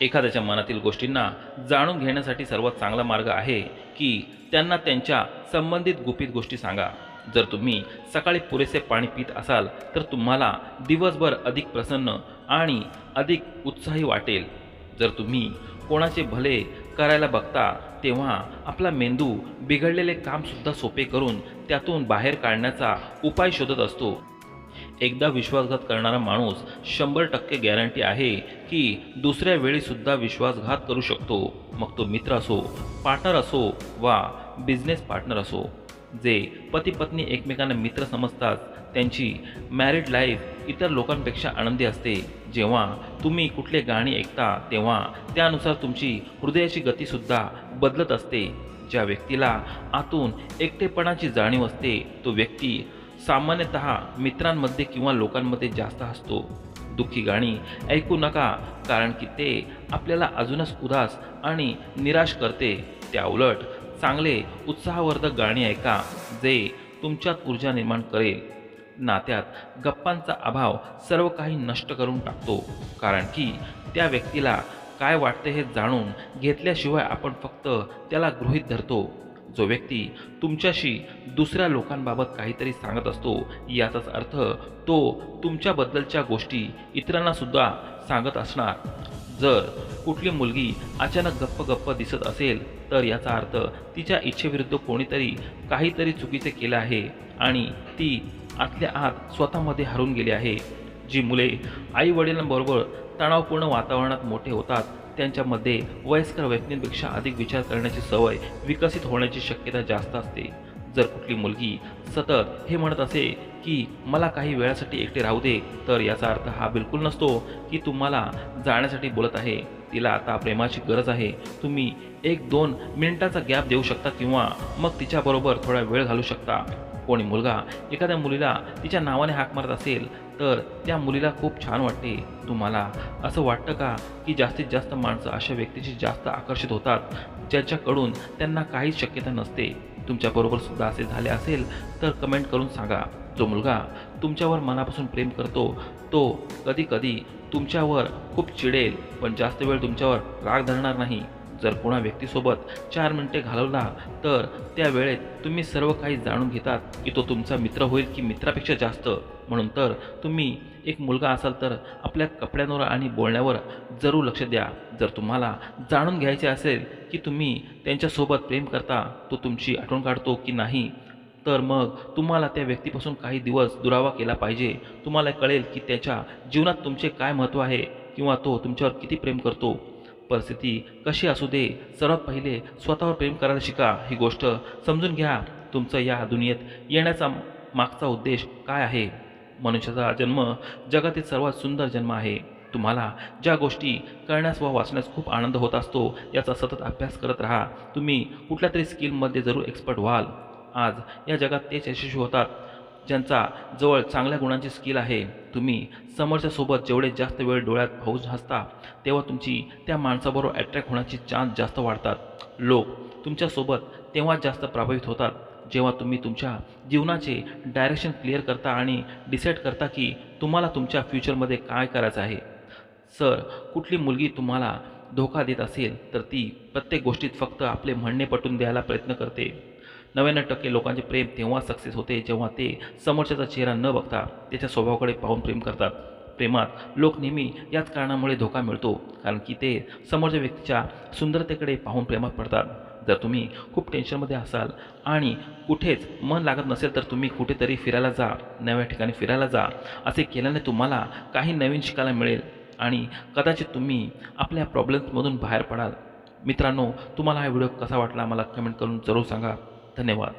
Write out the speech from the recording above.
एखाद्याच्या मनातील गोष्टींना जाणून घेण्यासाठी सर्वात चांगला मार्ग आहे की त्यांना त्यांच्या संबंधित गुपित गोष्टी सांगा. जर तुम्ही सकाळी पुरेसे पाणी पित असाल तर तुम्हाला दिवसभर अधिक प्रसन्न आणि अधिक उत्साही वाटेल. जर तुम्ही कोणाचे भले करायला बघता तेव्हा आपला मेंदू बिघडलेले कामसुद्धा सोपे करून त्यातून बाहेर काढण्याचा उपाय शोधत असतो. एकदा विश्वासघात करणारा माणूस शंभर टक्के गॅरंटी आहे की दुसऱ्या वेळीसुद्धा विश्वासघात करू शकतो. मग तो मित्र असो पार्टनर असो वा बिझनेस पार्टनर असो जे पती पत्नी एकमेकांना मित्र समजतात त्यांची मॅरिड लाईफ इतर लोकांपेक्षा आनंदी असते. जेव्हा तुम्ही कुठले गाणी ऐकता तेव्हा त्यानुसार तुमची हृदयाची गतीसुद्धा बदलत असते. ज्या व्यक्तीला आतून एकटेपणाची जाणीव असते तो व्यक्ती सामान्यतः मित्रांमध्ये किंवा लोकांमध्ये जास्त असतो दुःखी गाणी ऐकू नका कारण की ते आपल्याला अजूनच उदास आणि निराश करते. त्याउलट चांगले उत्साहवर्धक गाणी ऐका जे तुमच्यात ऊर्जा निर्माण करेल. नात्यात गप्पांचा अभाव सर्व काही नष्ट करून टाकतो कारण की त्या व्यक्तीला काय वाटते हे जाणून घेतल्याशिवाय आपण फक्त त्याला गृहीत धरतो. जो व्यक्ती तुमच्याशी दुसऱ्या लोकांबाबत काहीतरी सांगत असतो याचाच अर्थ तो तुमच्याबद्दलच्या गोष्टी इतरांना सुद्धा सांगत असणार. जर कुठली मुलगी अचानक गप्प गप्प दिसत असेल तर याचा अर्थ तिच्या इच्छेविरुद्ध कोणीतरी काहीतरी चुकीचे केलं आहे आणि ती आतल्या आत स्वतःमध्ये हरून गेली आहे. जी मुले आई वडिलांबरोबर तणावपूर्ण वातावरणात मोठे होतात त्यांच्यामध्ये वयस्कर व्यक्तींपेक्षा अधिक विचार करण्याची सवय विकसित होण्याची शक्यता जास्त असते. जर कुठली मुलगी सतत हे म्हणत असे की मला काही वेळासाठी एकटे राहू दे तर याचा अर्थ हा बिलकुल नसतो की तुम्हाला जाण्यासाठी बोलत आहे. तिला आता प्रेमाची गरज आहे. तुम्ही एक दोन मिनिटाचा गॅप देऊ शकता किंवा मग तिच्याबरोबर थोडा वेळ घालू शकता. कोणी मुलगा एखाद्या मुलीला तिच्या नावाने हाक मारत असेल तर त्या मुलीला खूप छान वाटते तुम्हाला. असं वाटतं का की जास्तीत जास्त माणसं अशा व्यक्तीची जास्त आकर्षित होतात ज्याच्याकडून त्यांना काहीच शक्यता नसते? तुमच्याबरोबर सुद्धा असे झाले असेल तर कमेंट करून सांगा. जो मुलगा तुमच्यावर मनापासून प्रेम करतो तो कधी कधी तुमच्यावर खूप चिडेल पण जास्त वेळ तुमच्यावर राग धरणार नाही. जर कोणा व्यक्तीसोबत चार मिनिटे घालवला तर त्या वेळेत तुम्ही सर्व काही जाणून घेतात की तो तुमचा मित्र होईल की मित्रापेक्षा जास्त. म्हणून तर तुम्ही एक मुलगा असाल तर आपल्या कपड्यांवर आणि बोलण्यावर जरूर लक्ष द्या. जर तुम्हाला जाणून घ्यायचे असेल की तुम्ही त्यांच्यासोबत प्रेम करता तो तुमची आठवण काढतो की नाही तर मग तुम्हाला त्या व्यक्तीपासून काही दिवस दुरावा केला पाहिजे. तुम्हाला कळेल की त्याच्या जीवनात तुमचे काय महत्त्व आहे किंवा तो तुमच्यावर किती प्रेम करतो. परिस्थिती कशी असू दे सर्वात पहिले स्वतःवर प्रेम करायला शिका ही गोष्ट समजून घ्या. तुमचं या दुनियेत येण्याचा मागचा उद्देश काय आहे? मनुष्याचा जन्म जगातील सर्वात सुंदर जन्म आहे. तुम्हाला ज्या गोष्टी कळण्यास व वाचण्यास खूप आनंद होत असतो याचा सतत अभ्यास करत राहा. तुम्ही कुठल्या तरी स्किलमध्ये जरूर एक्सपर्ट व्हाल. आज या जगात तेच यशस्वी होतात. ज्यांचा जवळ चांगल्या गुणांची स्किल आहे तुम्ही समोरच्यासोबत जेवढे जास्त वेळ डोळ्यात भाऊज हसता तेव्हा तुमची त्या माणसाबरोबर अट्रॅक्ट होण्याची चान्स जास्त वाढतात. लोक तुमच्यासोबत तेव्हा जास्त प्रभावित होतात जेव्हा तुम्ही तुमच्या जीवनाचे डायरेक्शन क्लिअर करता आणि डिसाईड करता की तुम्हाला तुमच्या फ्युचरमध्ये काय करायचं आहे. सर कुठली मुलगी तुम्हाला धोका देत असेल तर ती प्रत्येक गोष्टीत फक्त आपले म्हणणे पटवून द्यायला प्रयत्न करते. नव्याण्णव टक्के लोकांचे प्रेम तेव्हा सक्सेस होते जेव्हा ते समोरच्याचा चेहरा न बघता त्याच्या स्वभावाकडे पाहून प्रेम करतात. प्रेमात लोक नेहमी याच कारणामुळे धोका मिळतो कारण की ते समोरच्या व्यक्तीच्या सुंदरतेकडे पाहून प्रेमात पडतात. जर तुम्ही खूप टेन्शनमध्ये असाल आणि कुठेच मन लागत नसेल तर तुम्ही कुठेतरी फिरायला जा नव्या ठिकाणी फिरायला जा. असे केल्याने तुम्हाला काही नवीन शिकायला मिळेल आणि कदाचित तुम्ही आपल्या प्रॉब्लेम्समधून बाहेर पडाल. मित्रांनो तुम्हाला हा व्हिडिओ कसा वाटला? मला कमेंट करून जरूर सांगा. धन्यवाद.